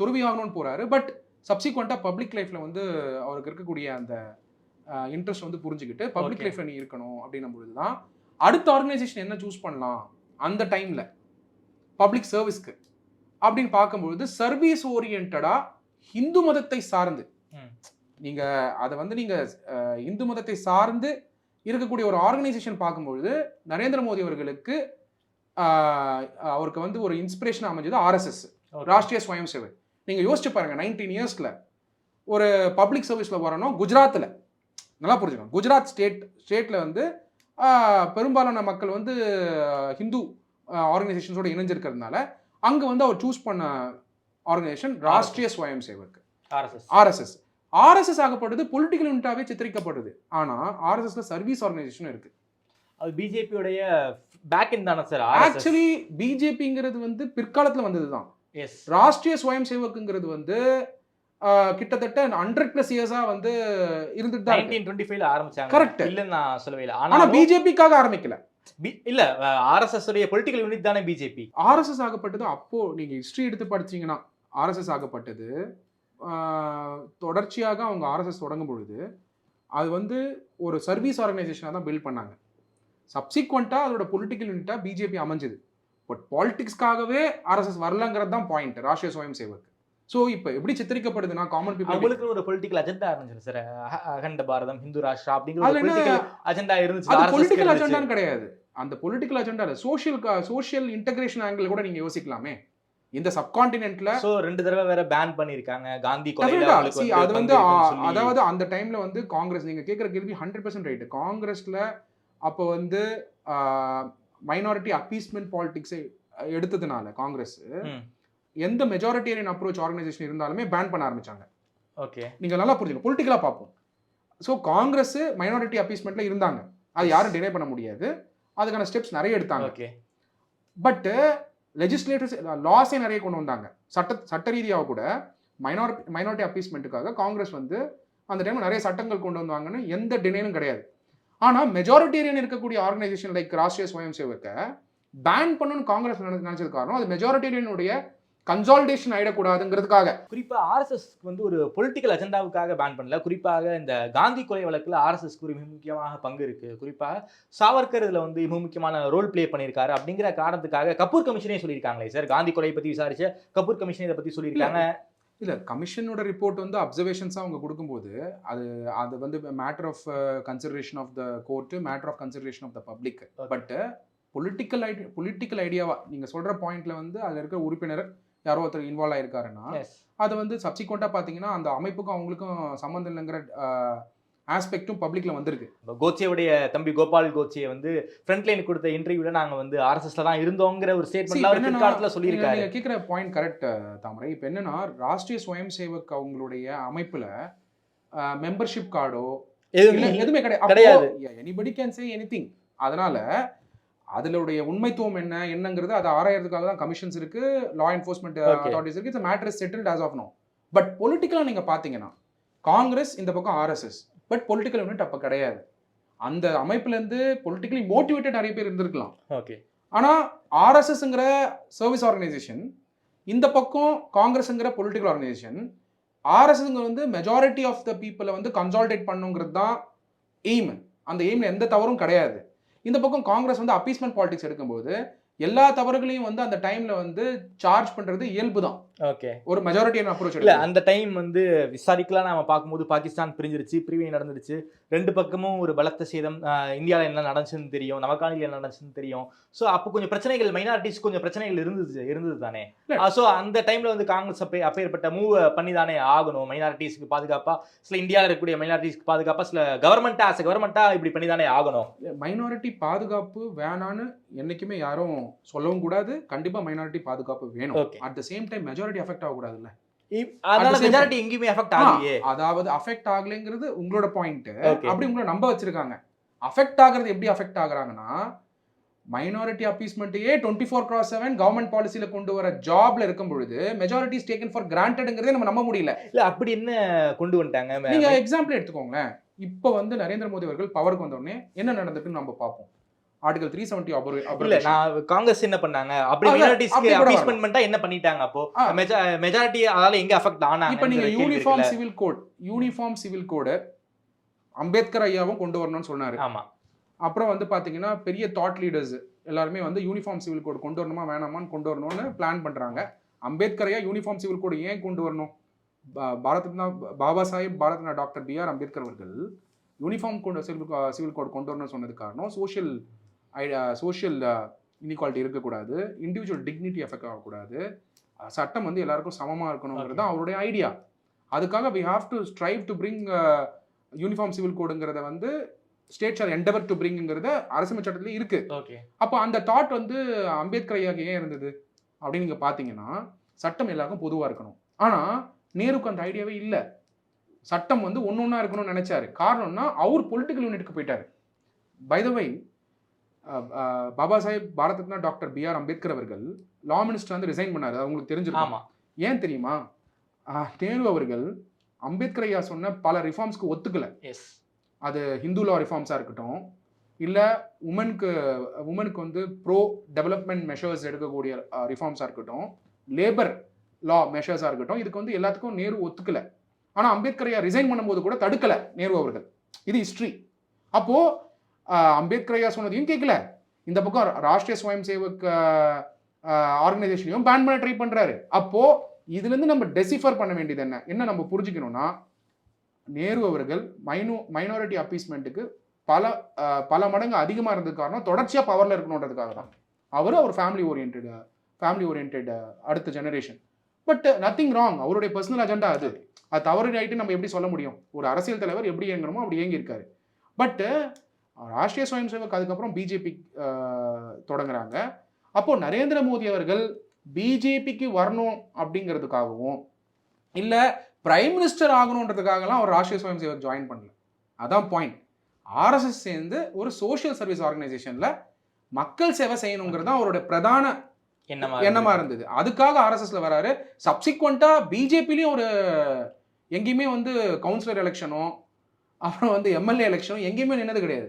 துறவி ஆகணும்னு போறாரு. பட் சப்சிக்வெண்ட்டாக பப்ளிக் லைஃப்ல வந்து அவருக்கு இருக்கக்கூடிய அந்த இன்ட்ரெஸ்ட் வந்து புரிஞ்சுக்கிட்டு பப்ளிக். லைஃப்ல நீ இருக்கணும் அப்படின்னும் பொழுது தான் அடுத்த ஆர்கனைசேஷன் என்ன சூஸ் பண்ணலாம் அந்த டைம்ல பப்ளிக் சர்வீஸ்க்கு அப்படின்னு பார்க்கும்பொழுது சர்வீஸ் ஓரியன்டா இந்து மதத்தை சார்ந்து. ம். நீங்க அதை வந்து நீங்க அஹ், இந்து மதத்தை சார்ந்து இருக்கக்கூடிய ஒரு ஆர்கனைசேஷன் பார்க்கும்பொழுது நரேந்திர மோடி அவர்களுக்கு அவருக்கு வந்து ஒரு இன்ஸ்பிரேஷன் அமைஞ்சது ஆர்எஸ்எஸ். ராஷ்டிரிய ஸ்வயம் சேவை. நீங்க யோசிச்சு பாருங்க நைன்டீன் இயர்ஸ்ல ஒரு பப்ளிக் சர்வீஸ்ல வரணும் குஜராத்ல நல்லா புரிஞ்சுக்கணும் குஜராத் ஸ்டேட் ஸ்டேட்ல வந்து பெரும்பாலான மக்கள் வந்து ஹிந்து ஆர்கனைசேஷன்ஸோட இணைஞ்சிருக்கிறதுனால அங்க வந்து அவர் சூஸ் பண்ண organisation Rashtriya Swayam Sevak RSS RSS RSS ஆகப்பட்டது political யூனிட்டாவே சித்தரிக்கப்படுது. ஆனா ஆர்எஸ்எஸ்ல சர்வீஸ் ஆர்கனைசேஷன் இருக்கு. அது பிஜேபியோடைய பேக் எண்ட் தானே சார் ஆக்சுவலி பிஜேபிங்கிறது வந்து பிற்காலத்துல வந்ததுதான். எஸ் ராஷ்டிரிய ஸ்வயம் சேவக்குங்கிறது வந்து கிட்டத்தட்ட ஹண்ட்ரட் பிளஸ் இயர்ஸா வந்து இருந்துட்டு தான் டுவெண்ட்டி ஃபைவ்ல ஆரம்பிச்சாங்க. Correct. இல்லன்னு நான் சொல்லவே இல்லை. ஆனா ஆனா பிஜேபிக்காக ஆரம்பிக்கல. இல்ல ஆர்எஸ்எஸ் உடைய பொலிட்டிக்கல் யூனிட் தானே பிஜேபி ஆர்எஸ்எஸ் ஆகப்பட்டது அப்போ நீங்க ஹிஸ்டரி எடுத்து படிச்சீங்கன்னா ஆர்எஸ்எஸ் ஆகப்பட்டது. தொடர்ச்சியாக அவங்க ஆர்எஸ்எஸ் தொடங்கும் பொழுது அது வந்து ஒரு சர்வீஸ் ஆர்கனைசேஷனாக தான் பில்ட் பண்ணாங்க. சப்சிக்வெண்ட்டாக அதோட பொலிட்டிக்கல் யூனிட்டாக பிஜேபி அமைஞ்சது. பட் பாலிடிக்ஸ்க்காகவே ஆர்எஸ்எஸ் வரலங்கிறது தான் பாயிண்ட் ராஷ்டிரிய சுயம் சேவக் ஸோ இப்போ எப்படி சித்தரிக்கப்படுதுன்னா காமன் பீப்புள் அவங்களுக்கு ஒரு பொலிட்டிக்கல் அஜெண்டா இருந்துச்சு சார் அக- அகண்ட பாரதம் ஹிந்து ராஷ்டிரா அப்படிங்கிற அஜெண்டா இருந்துச்சு. அது பொலிட்டிக்கல். அஜெண்டான்னு கிடையாது. அந்த political agenda social social integration angle கூட நீங்க யோசிக்கலாமே. இந்த சப்கான்டினென்ட்ல சோ ரெண்டு தடவை வேற பேன் பண்ணிருக்காங்க காந்தி அது வந்து அதாவது அந்த டைம்ல வந்து காங்கிரஸ் நீங்க கேட்குற கேள்வி ஹண்ட்ரட் பர்சன்ட் ரைட்டு காங்கிரஸ்ல அப்போ வந்து மைனாரிட்டி அப்பீஸ்மெண்ட் பாலிடிக்ஸை எடுத்ததுனால காங்கிரஸ். எந்த மெஜாரிட்டேரியன் அப்ரோச் ஆர்கனைசேஷன் இருந்தாலுமே பேன் பண்ண ஆரம்பிச்சாங்க. ஓகே நீங்க நல்லா புரிஞ்சுங்க பொலிட்டிக்கலா பார்ப்போம். ஸோ காங்கிரஸ் மைனாரிட்டி அப்பீஸ்மெண்ட்ல இருந்தாங்க. அது யாரும் டினை பண்ண முடியாது. அதுக்கான ஸ்டெப்ஸ் நிறைய எடுத்தாங்க. ஓகே பட் லெஜிஸ்லேட்டர்ஸ் லாஸே நிறைய கொண்டு வந்தாங்க. சட்ட சட்ட ரீதியாக கூட மைனாரிட்டி மைனாரிட்டி அப்பீஸ்மெண்ட்டுக்காக காங்கிரஸ் வந்து அந்த டைம்ல நிறைய சட்டங்கள் கொண்டு வந்தாங்கன்னு எந்த டினைலும் கிடையாது. ஆனா மெஜாரிட்டேரியன் இருக்கக்கூடிய ஆர்கனைசேஷன் லைக் ராஷ்டிரிய ஸ்வயம் சேவக்க பேன் பண்ணணும்னு காங்கிரஸ் நினை- நினைச்சது காரணம் அது மெஜாரிட்டேரியனுடைய கன்சால்டேஷன் ஆயிடக்கூடாதுங்கிறதுக்காக. குறிப்பா ஆர்எஸ்எஸ் வந்து ஒரு பொலிட்டிக்கல் அஜெண்டாவுக்காக பேன் பண்ணல. குறிப்பாக இந்த காந்தி கொலை வழக்குல ஆர்எஸ்எஸ் ஒரு மிக முக்கியமாக பங்கு இருக்கு. குறிப்பாக சாவர்கர் இதுல வந்து மிக முக்கியமான ரோல் ப்ளே பண்ணியிருக்காரு அப்படிங்கிற காரணத்துக்காக கபூர் கமிஷனே சொல்லியிருக்காங்களே சார். காந்தி கொலை பத்தி விசாரிச்ச கபூர் கமிஷன் இதை பத்தி சொல்லியிருக்காங்க. இல்ல கமிஷனோட ரிப்போர்ட் வந்து அப்சர்வேஷன்ஸாக அவங்க கொடுக்கும்போது அது அது வந்து matter of consideration of the court matter of consideration of the public Okay. But political ID political ஐடியாவா நீங்க சொல்ற பாயிண்ட்ல வந்து அதுல இருக்க உறுப்பினர் யாரோ ஒருத்தர் இன்வால்வ் ஆயிருக்காருன்னா. அது வந்து சப்சிக்வெண்ட்டாக பார்த்தீங்கன்னா அந்த அமைப்புக்கும் அவங்களுக்கும் சம்மந்தம் இல்லைங்கிற ஆஸ்பெக்டும் பப்ளிக்ல வந்திருக்கு. கோட்சேவுடைய தம்பி கோபால் கோட்சே வந்து ஃப்ரண்ட் லைன் கொடுத்த இன்டர்வியூல நாங்க வந்து ஆர்எஸ்எஸ்ல தான் இருந்தோங்கிற ஒரு ஸ்டேட்மெண்ட் அவர் பிற்காலத்துல சொல்லியிருக்காரு. நீங்க கேட்குற பாயிண்ட் கரெக்ட் தாமரை. இப்போ என்னன்னா ராஷ்டிரிய ஸ்வயம் சேவக் அவங்களுடைய அமைப்புல மெம்பர்ஷிப் கார்டோ எதுவுமே கிடையாது. கிடையாது. எனிபடி கேன் சே எனிதிங் அதனால அதனுடைய உண்மைத்துவம் என்ன என்னங்கிறது அதை ஆராயறதுக்காக தான் கமிஷன்ஸ் இருக்கு லா என்ஃபோர்ஸ்மெண்ட். அத்தாரிட்டிஸ் இருக்கு. It's matter settled as of now but பொலிட்டிக்கலா நீங்க பாத்தீங்கன்னா காங்கிரஸ் இந்த பக்கம் ஆர்எஸ்எஸ் பட் பொலிட்டிக்கல் யூனிட் அப்ப கிடையாது. அந்த அமைப்புல இருந்து பொலிட்டிக்கலி மோட்டிவேட்டட் நிறைய பேர் இருந்திருக்கலாம். ஓகே ஆனா ஆர்எஸ்எஸ்ங்கிற சர்வீஸ் ஆர்கனைசேஷன் இந்த பக்கம் காங்கிரஸ்ங்கிற பொலிட்டிக்கல் ஆர்கனைசேஷன் ஆர்எஸ்எஸ்ங்க வந்து மெஜாரிட்டி ஆஃப் த பீப்புளை வந்து கன்சால்டேட் பண்ணுங்கிறது தான் எய்ம் அந்த எய்ம்ல எந்த தவறும் கிடையாது. இந்த பக்கம் காங்கிரஸ் வந்து அப்பீஸ்மெண்ட் பாலிடிக்ஸ் எடுக்கும்போது எல்லா தவறுகளையும் வந்து அந்த டைம்ல வந்து சார்ஜ் பண்றது இயல்பு தான் ஓகே ஒரு மெஜாரிட்டியான அப்ரோச் இல்ல அந்த டைம் வந்து விசாரிக்கலாம். நாம பார்க்கும்போது பாகிஸ்தான் பிரிஞ்சிருச்சு பிரிவினை நடந்துருச்சு. ரெண்டு பக்கமும் ஒரு பலத்த சேதம் ஆஹ் இந்தியால என்ன நடந்துச்சுன்னு தெரியும் நமக்கானில என்ன நடந்துச்சுன்னு தெரியும். சோ அப்போ கொஞ்சம் பிரச்சனைகள் மைனாரிட்டிஸ் கொஞ்சம் பிரச்சனைகள் இருந்தது இருந்தது தானே. சோ அந்த டைம்ல வந்து காங்கிரஸ் அப்பே அப்பேற்பட்ட மூவ் பண்ணி தானே ஆகணும். மைனாரிட்டிஸ்க்கு பாதுகாப்பா சில இந்தியாவில் இருக்கக்கூடிய மைனாரிட்டிஸ்க்கு பாதுகாப்பா சில கவர்மெண்டா ஆஸ் கவர்மெண்டா இப்படி பண்ணி தானே ஆகணும் மைனாரிட்டி பாதுகாப்பு வேணான்னு என்னைக்குமே யாரும் சொல்லவும் கூடாது. கண்டிப்பா மைனாரிட்டி பாதுகாப்பு வேணும். At the same time majority affect ஆகக்கூடாதுல்ல. Majority எங்கேயுமே எஃபெக்ட் ஆகலையே. அதாவது அஃபெக்ட் ஆகலைங்கிறது உங்களோட பாயிண்ட். அப்படி உங்களை நம்ப வச்சிருக்காங்க. அஃபெக்ட் ஆகுறது எப்படி அஃபெக்ட் ஆகுறாங்கன்னா minority அப்பீஸ்மெண்ட்டையே twenty four cross seven government பாலிசியில கொண்டு வர ஜாப்ல இருக்கும் பொழுது மெஜாரிட்டி டேக்கன் ஃபார் கிராண்டட்ங்கிறதே நம்ம நம்ப முடியல. இல்ல அப்படி என்ன கொண்டு வந்துட்டாங்க? நீங்க எக்ஸாம்பிள் எடுத்துக்கோங்களேன். இப்போ வந்து நரேந்திர மோடி அவர்கள் பவருக்கு வந்த உடனே என்ன நடந்திருக்குன்னு நம்ம பார்ப்போம். ஆர்டிகல் த்ரீ செவன்டி இல்ல நான் காங்கிரஸ் என்ன பண்ணாங்க? அப்படி மைனாரிட்டிஸ்க்கு பண்ணிட்டா என்ன பண்ணிட்டாங்க அப்போ. மெஜாரிட்டி அதால எங்க அஃபெக்ட் ஆனாங்க இப்போ நீங்க uniform civil code uniform civil code Ambedkar ஐயாவும் கொண்டு வரணும்னு சொன்னாரு. ஆமா. அப்புறம் வந்து பாத்தீங்கன்னா பெரிய தாட் லீடர்ஸ் எல்லாருமே வந்து யூனிஃபார்ம் சிவில் கோட் கொண்டு வரணுமா வேணாமான்னு கொண்டு வரணும்னு பிளான் பண்றாங்க. அம்பேத்கர் ஐயா யூனிஃபார்ம் சிவில் கோடு ஏன் கொண்டு வரணும்? பா- Bharat Ratna Baba Sahib Bharat Ratna doctor B R Ambedkar அவர்கள் யூனிஃபார்ம் கொண்டு சிவில் சிவில் கோட் கொண்டு வரணும்னு சொன்னது காரணம் சோஷியல் சோஷியல் இன்இக்வாலிட்டி இருக்கக்கூடாது. இண்டிவிஜுவல் டிக்னிட்டி எஃபெக்ட் ஆகக்கூடாது. சட்டம் வந்து எல்லாருக்கும் சமமாக இருக்கணுங்கிறது தான் அவருடைய ஐடியா அதுக்காக we have to strive to bring uniform civil கோடுங்கிறத வந்து ஸ்டேட் ஷால் என்டவர் டு பிரிங்கிறத அரசியல் சட்டத்துல இருக்கு. ஓகே அப்போ அந்த தாட் வந்து அம்பேத்கர் ஐயாக்கு ஏன் இருந்தது? அப்படின்னு நீங்க பாத்தீங்கன்னா சட்டம் எல்லாருக்கும் பொதுவா இருக்கணும். ஆனா நேருக்கு அந்த ஐடியாவே இல்ல. சட்டம் வந்து ஒன்னொன்னா இருக்கணும்னு நினைச்சாரு. காரணம்னா அவர் பொலிட்டிக்கல் யூனிட்டுக்கு போயிட்டாரு. By the way Baba Saheb Bharat Ratna doctor B R Ambedkar அவர்கள் லா மினிஸ்டர் வந்து ரிசைன் பண்ணாரு. அது உங்களுக்கு தெரிஞ்சிருக்கும். ஏன் தெரியுமா? நேரு அவர்கள் அம்பேத்கர் ஐயா சொன்ன பல ரிஃபார்ம்ஸ்க்கு ஒத்துக்கல. எஸ் அது ஹிந்து லா ரிஃபார்ம்ஸாக இருக்கட்டும் இல்லை உமனுக்கு உமனுக்கு வந்து ப்ரோ டெவலப்மெண்ட் மெஷர்ஸ் எடுக்கக்கூடிய ரிஃபார்ம்ஸாக இருக்கட்டும் லேபர் லா மெஷர்ஸாக இருக்கட்டும் இதுக்கு வந்து எல்லாத்துக்கும் நேரு ஒத்துக்கல. ஆனால் அம்பேத்கர் ஐயா ரிசைன் பண்ணும்போது கூட தடுக்கல நேரு அவர்கள். இது ஹிஸ்ட்ரி அப்போ ஆஹ், அம்பேத்கர் ஐயா சொன்னதையும் கேட்கல இந்த பக்கம் ராஷ்டிரிய சுவயம் சேவக் ஆர்கனைசேஷனையும் பேன் பண்ண ட்ரை பண்ணுறாரு அப்போது இதுலேருந்து நம்ம டெசிஃபர் பண்ண வேண்டியது என்ன? என்ன நம்ம புரிஞ்சுக்கணும்னா நேரு அவர்கள் மைனோ மைனாரிட்டி அப்பீஸ்மெண்ட்டுக்கு பல பல மடங்கு அதிகமாக இருந்தது காரணம் தொடர்ச்சியாக பவரில் இருக்கணுன்றதுக்காக தான். அவர் அவர் ஃபேமிலி ஓரியன்ட் ஃபேமிலி ஓரியன்ட் அடுத்த ஜெனரேஷன் பட் நத்திங் ராங் அவருடைய பர்சனல் அஜெண்டா அது. அது தவறு ஆகிட்டு நம்ம எப்படி சொல்ல முடியும்? ஒரு அரசியல் தலைவர் எப்படி இயங்கணுமோ அப்படி இயங்கியிருக்காரு. பட்டு ராஷ்டிரிய சுயம் சேவக் அதுக்கப்புறம் பிஜேபி தொடங்குறாங்க. அப்போ நரேந்திர மோடி அவர்கள் பிஜேபிக்கு வரணும் அப்படிங்கிறதுக்காகவும் இல்லை பிரைம் மினிஸ்டர் ஆகணுன்றதுக்காகலாம் அவர் ராஷ்டிரிய சுயம் சேவக் ஜாயின் பண்ணல. அதான் பாயிண்ட் ஆர்எஸ்எஸ் சேர்ந்து ஒரு சோஷியல் சர்வீஸ் ஆர்கனைசேஷன்ல மக்கள் சேவை செய்யணுங்கிறது தான் அவருடைய பிரதான என்னமா எண்ணமா இருந்தது. அதுக்காக ஆர்எஸ்எஸ்ல வராரு. சப்சிக்வெண்டா பிஜேபிலையும் ஒரு எங்கேயுமே வந்து கவுன்சிலர் எலெக்ஷனோ அப்புறம் வந்து எம்எல்ஏ எலெக்ஷனோ எங்கேயுமே நின்னது கிடையாது.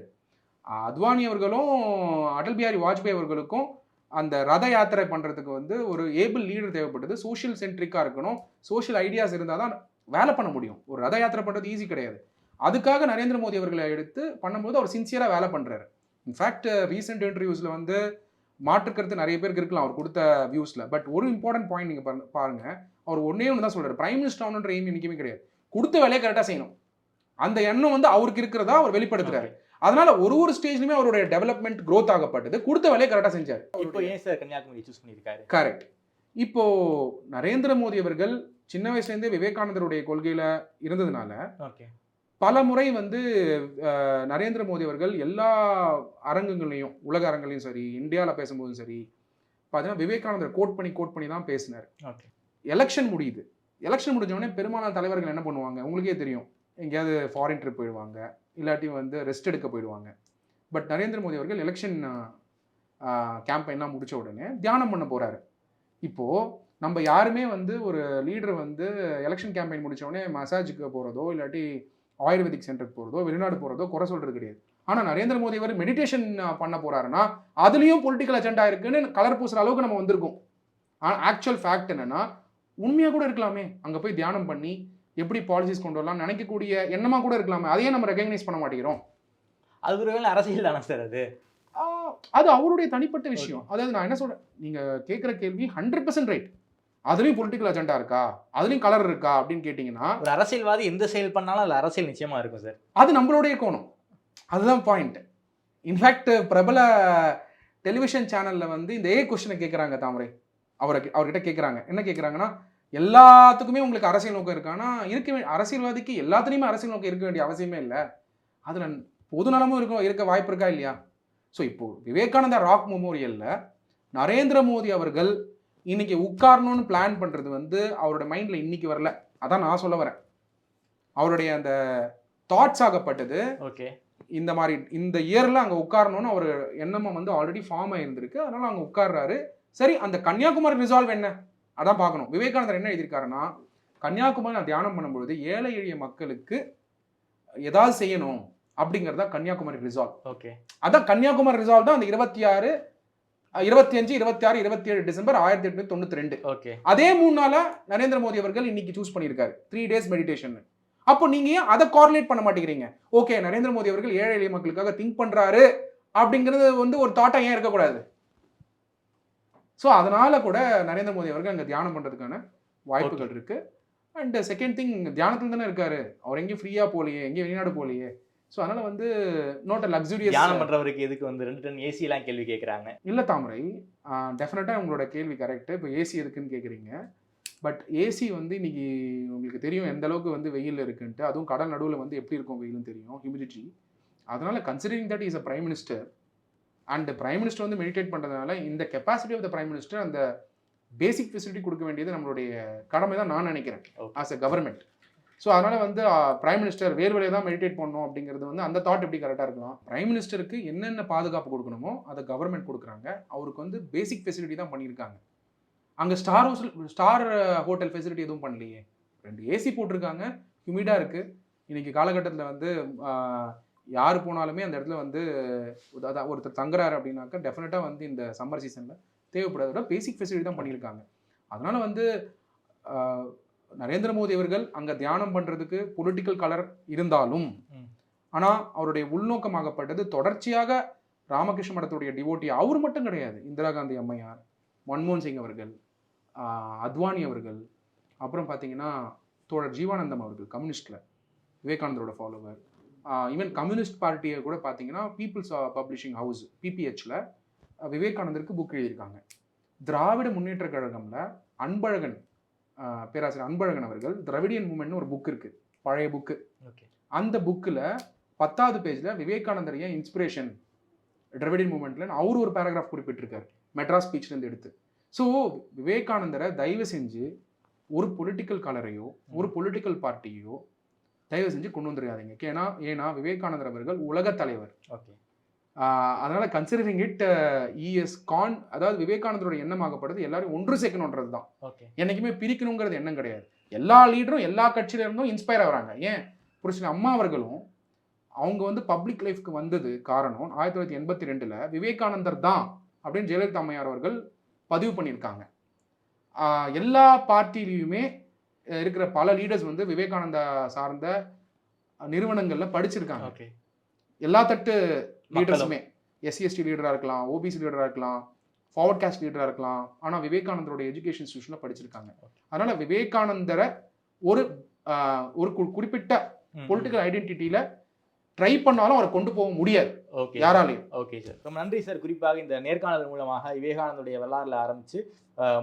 அத்வானி அவர்களும் அடல் பிஹாரி வாஜ்பாய் அவர்களுக்கும் அந்த ரத யாத்திரை பண்ணுறதுக்கு வந்து ஒரு ஏபிள் லீடர் தேவைப்பட்டது. சோஷியல் சென்ட்ரிக்காக இருக்கணும். சோஷியல் ஐடியாஸ் இருந்தால் தான் வேலை பண்ண முடியும். ஒரு ரத யாத்திரை பண்ணுறது ஈஸி கிடையாது. அதுக்காக நரேந்திர மோடி அவர்களை எடுத்து பண்ணும்போது அவர் சின்சியராக வேலை பண்ணுறாரு இன்ஃபேக்ட் ரீசெண்ட் இன்டர்வியூஸில் வந்து மாற்றுக்கிறது நிறைய பேருக்கு இருக்கலாம் அவர் கொடுத்த வியூஸில் பட் ஒரு இம்பார்ட்டன்ட் பாயிண்ட் நீங்கள் பாருங்க- பாருங்க. அவர் ஒன்றே ஒன்று தான் சொல்கிறார் பிரைம் மினிஸ்டர் ஆகணுன்ற எய்ம் என்னைக்குமே கிடையாது. கொடுத்த வேலையை கரெக்டாக செய்யணும். அந்த எண்ணம் வந்து அவருக்கு இருக்கிறதா அவர் வெளிப்படுத்துறாரு. அதனால ஒரு ஒரு ஸ்டேஜ்லயுமே அவருடைய டெவலப்மெண்ட் growth ஆகப்பட்டது. கொடுத்த வேலையை கரெக்டாக செஞ்சார். இப்போ ஏன் சார் கன்னியாகுமரி சூஸ் பண்ணியிருக்காரு? கரெக்ட் இப்போ நரேந்திர மோடி அவர்கள் சின்ன வயசுலேருந்தே விவேகானந்தருடைய கொள்கையில இருந்ததுனால ஓகே. பல முறை வந்து நரேந்திர மோடி அவர்கள் எல்லா அரங்குகள்லையும் உலக அரங்குலையும் சரி இந்தியாவில் பேசும்போதும் சரி பார்த்தீங்கன்னா விவேகானந்தர் கோட் பண்ணி கோட் பண்ணி தான் பேசினார். ஓகே. எலெக்ஷன் முடியுது. எலெக்ஷன் முடிஞ்ச உடனே பெரும்பாலான தலைவர்கள் என்ன பண்ணுவாங்க? உங்களுக்கே தெரியும். எங்கேயாவது ஃபாரின் ட்ரிப் போயிடுவாங்க இல்லாட்டி வந்து ரெஸ்ட் எடுக்க போயிடுவாங்க. பட் நரேந்திர மோடி அவர்கள் எலெக்ஷன் கேம்பெயின்லாம் முடித்த உடனே தியானம் பண்ண போகிறாரு இப்போது நம்ம யாருமே வந்து ஒரு லீடர் வந்து எலெக்ஷன் கேம்பெயின் முடிச்ச உடனே மசாஜுக்கு போகிறதோ இல்லாட்டி ஆயுர்வேதிக் சென்டருக்கு போகிறதோ வெளிநாடு போகிறதோ குறை சொல்கிறது கிடையாது. ஆனால் நரேந்திர மோடி அவர் மெடிடேஷன் பண்ண போகிறாருன்னா அதுலேயும் பொலிட்டிக்கல் அஜெண்டா இருக்குன்னு கலர் பூசுகிற அளவுக்கு நம்ம வந்திருக்கோம். ஆனால் ஆக்சுவல் ஃபேக்ட் என்னென்னா உண்மையாக கூட இருக்கலாமே. அங்கே போய் தியானம் பண்ணி எப்படி பாலிசிஸ் கொண்டு வரலாம் நினைக்கக்கூடிய எண்ணமா கூட இருக்கலாமே. அதையே நம்ம ரெகக்னைஸ் பண்ண மாட்டேங்கிறோம். அது ஒருவேளை அரசியல் தானே சார் அது? அது அவருடைய தனிப்பட்ட விஷயம். அதாவது நான் என்ன சொல்றேன்? நீங்க கேட்குற கேள்வி ஹண்ட்ரட் பர்சன்ட் ரைட் அதுலயும் பொலிட்டிக்கல் அஜெண்டா இருக்கா? அதுலயும் கலர் இருக்கா? அப்படின்னு கேட்டிங்கன்னா ஒரு அரசியல்வாதி எந்த செயல் பண்ணாலும் அதுல அரசியல் நிச்சயமா இருக்கும் சார். அது நம்மளுடைய கோணம். அதுதான் பாயிண்ட் இன்ஃபேக்ட் பிரபல டெலிவிஷன் சேனல்ல வந்து இந்த ஏ கொஸ்டினை கேட்குறாங்க தாமரை. அவரை அவர்கிட்ட கேட்குறாங்க என்ன கேட்குறாங்கன்னா எல்லாத்துக்குமே உங்களுக்கு அரசியல் நோக்கம் இருக்கானா இருக்க வே அரசியல்வாதிக்கு எல்லாத்துலேயுமே அரசியல் நோக்கம் இருக்க வேண்டிய அவசியமே இல்லை. அதில் பொது நலமும் இருக்கும் இருக்க வாய்ப்பு இருக்கா இல்லையா? ஸோ இப்போ விவேகானந்தா ராக் மெமோரியலில் நரேந்திர மோடி அவர்கள் இன்னைக்கு உட்காரணும்னு பிளான் பண்ணுறது வந்து அவரோட மைண்டில் இன்னைக்கு வரல. அதான் நான் சொல்ல வரேன். அவருடைய அந்த தாட்ஸ் ஆகப்பட்டது. ஓகே இந்த மாதிரி இந்த இயர்ல அங்க உட்காரணும்னு அவர் எண்ணமும் வந்து ஆல்ரெடி ஃபார்ம் ஆயிருந்திருக்கு. அதனால அங்க உட்கார்றாரு. சரி அந்த கன்னியாகுமரி ரிசால்வ் என்ன? அதான் பார்க்கணும். விவேகானந்தர் என்ன எழுதியிருக்காருன்னா கன்னியாகுமரி நான் தியானம் பண்ணும்பொழுது ஏழை எளிய மக்களுக்கு ஏதாவது செய்யணும் அப்படிங்கிறது கன்னியாகுமரி ரிசால்வ் ஓகே. அதான் கன்னியாகுமரி ரிசால்வ் தான் அந்த இருபத்தி ஆறு இருபத்தி அஞ்சு இருபத்தி ஆறு இருபத்தி ஏழு டிசம்பர் ஆயிரத்தி எட்நூத்தி தொண்ணூத்தி ரெண்டு. ஓகே. அதே மூணு நாளா நரேந்திர மோடி அவர்கள் இன்னைக்கு சூஸ் பண்ணியிருக்காரு. த்ரீ டேஸ் மெடிடேஷன் அப்போ நீங்க ஏன் அதை கோரிலேட் பண்ண மாட்டேங்கிறீங்க? ஓகே நரேந்திர மோடி அவர்கள் ஏழை எளிய மக்களுக்காக திங்க் பண்றாரு அப்படிங்கிறது வந்து ஒரு தாட்டா ஏன் இருக்கக்கூடாது? ஸோ அதனால கூட நரேந்திர மோடி அவர்கள் அங்கே தியானம் பண்றதுக்கான வாய்ப்புகள் இருக்கு. அண்ட் செகண்ட் திங் தியானத்துல தானே இருக்காரு. அவர் எங்கேயும் ஃப்ரீயா போகலையே எங்கேயும் வெளிநாடு போகலையே. ஸோ அதனால வந்து நோட் அ லக்ஸுரியஸ் தியானம் பண்றவருக்கு எதுக்கு வந்து ரெண்டு டன் ஏசி எல்லாம் கேள்வி கேட்கறாங்க இல்லை தாமரை. டெஃபினட்டாக உங்களோட கேள்வி கரெக்டு இப்போ ஏசி எதுக்குன்னு கேட்குறீங்க பட் ஏசி வந்து இன்னைக்கு உங்களுக்கு தெரியும் எந்த அளவுக்கு வந்து வெயில் இருக்குன்ட்டு. அதுவும் கடல் நடுவில் வந்து எப்படி இருக்கும் வெயில்னு தெரியும். ஹியூமிடிட்டி அதனால considering that is a prime minister and prime minister வந்து மெடிடேட் பண்ணுறதுனால இந்த capacity of the prime minister அந்த பேசிக் ஃபெசிலிட்டி கொடுக்க வேண்டியது நம்மளுடைய கடமை தான் நான் நினைக்கிறேன். ஆஸ் அ கவர்மெண்ட் ஸோ அதனால வந்து பிரைம் மினிஸ்டர் வேர்வையில தான் மெடிடேட் பண்ணணும் அப்படிங்கிறது வந்து அந்த தாட் எப்படி கரெக்டாக இருக்கலாம்? பிரைம் மினிஸ்டருக்கு என்னென்ன பாதுகாப்பு கொடுக்கணுமோ அதை கவர்மெண்ட் கொடுக்குறாங்க. அவருக்கு வந்து பேசிக் ஃபெசிலிட்டி தான் பண்ணியிருக்காங்க. அங்கே star hotel star hotel facility எதுவும் பண்ணலையே. ரெண்டு ஏசி போட்டிருக்காங்க. ஹியூமிடாக இருக்குது இன்னைக்கு காலகட்டத்தில் வந்து யார் போனாலுமே அந்த இடத்துல வந்து அதான் ஒருத்தர் தங்குறாரு அப்படின்னாக்கா டெஃபினட்டாக வந்து இந்த சம்மர் சீசனில் தேவைப்படாத பேசிக் ஃபெசிலிட்டி தான் பண்ணியிருக்காங்க. அதனால வந்து நரேந்திர மோடி அவர்கள் அங்கே தியானம் பண்ணுறதுக்கு பொலிட்டிக்கல் கலர் இருந்தாலும். ஆனால் அவருடைய உள்நோக்கமாகப்பட்டது தொடர்ச்சியாக ராமகிருஷ்ண மடத்துடைய டிவோட்டி அவர் மட்டும் கிடையாது. இந்திரா காந்தி அம்மையார் மன்மோகன் சிங் அவர்கள் அத்வானி அவர்கள் அப்புறம் பார்த்தீங்கன்னா தோழர் ஜீவானந்தம் அவர்கள் கம்யூனிஸ்டில் விவேகானந்தரோட ஃபாலோவர் ஈவன் கம்யூனிஸ்ட் பார்ட்டியை கூட பார்த்தீங்கன்னா பீப்புள்ஸ் பப்ளிஷிங் ஹவுஸ் பிபிஹெச்சில் விவேகானந்தருக்கு புக் எழுதியிருக்காங்க. திராவிட முன்னேற்ற கழகம்ல அன்பழகன் பேராசிரியர் அன்பழகன் அவர்கள் திராவிடியன் மூமெண்ட்னு ஒரு புக் இருக்கு பழைய புக்கு ஓகே. அந்த புக்கில் பத்தாவது பேஜில் விவேகானந்தர் ஏன் இன்ஸ்பிரேஷன் டிராவிடியன் மூமெண்ட்ல அவர் ஒரு பேராகிராஃப் குறிப்பிட்டிருக்காரு மெட்ராஸ் ஸ்பீச்லேருந்து எடுத்து. ஸோ விவேகானந்தரை தயவு செஞ்சு ஒரு பொலிட்டிக்கல் கலரையோ ஒரு பொலிட்டிக்கல் பார்ட்டியோ தயவு செஞ்சு கொண்டு வந்துடாதீங்க ஏன்னா ஏன்னா விவேகானந்தர் அவர்கள் உலக தலைவர். ஓகே. அதனால கன்சிடரிங் இட் இஎஸ் கான் அதாவது விவேகானந்தரோட எண்ணமாகப்படுது எல்லாரும் ஒன்று சேர்க்கணுன்றது தான் ஓகே. என்னைக்குமே பிரிக்கணுங்கிறது எண்ணம் கிடையாது. எல்லா லீடரும் எல்லா கட்சியில இருந்தும் இன்ஸ்பயர் ஆகுறாங்க. ஏன்? புருஷன் அம்மா அவர்களும் அவங்க வந்து பப்ளிக் லைஃப்க்கு வந்தது காரணம் ஆயிரத்தி தொள்ளாயிரத்தி எண்பத்தி ரெண்டுல விவேகானந்தர் தான் அப்படின்னு ஜெயலலிதா அம்மையார் அவர்கள் பதிவு பண்ணியிருக்காங்க. எல்லா பார்ட்டிலையுமே இருக்கிற பல லீடர்ஸ் வந்து விவேகானந்தா சார்ந்த நிறுவனங்கள்ல படிச்சிருக்காங்க. ஓகே. எல்லா தட்டு. லீடர்ஸுமே எஸ்சிஎஸ்டி லீடராக இருக்கலாம் ஓபிசி லீடராக இருக்கலாம் ஃபார்வர்ட் காஸ்ட் லீடராக இருக்கலாம். ஆனால் விவேகானந்தரோட எஜுகேஷன் இன்ஸ்டியூஷனில் படிச்சிருக்காங்க. அதனால விவேகானந்தரை ஒரு ஒரு குறிப்பிட்ட பொலிட்டிக்கல் ஐடென்டிட்டியில ட்ரை பண்ணாலும் அவரை கொண்டு போக முடியாது. ஓகே யாராலையும். Okay sir. ரொம்ப நன்றி சார். குறிப்பாக இந்த நேர்காணல் மூலமாக விவேகானந்தருடைய வரலாறுல ஆரம்பிச்சு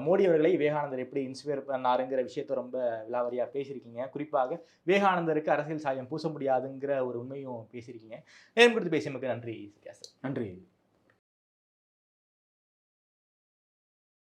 மோடி அவர்களை விவேகானந்தர் எப்படி இன்ஸ்பயர் பண்ணாருங்கிற விஷயத்த ரொம்ப விலாவரியா பேசியிருக்கீங்க. குறிப்பாக விவேகானந்தருக்கு அரசியல் சாயம் பூச முடியாதுங்கிற ஒரு உண்மையும் பேசியிருக்கீங்க. நேரம் கொடுத்து பேசியமைக்கு நன்றி சார். நன்றி.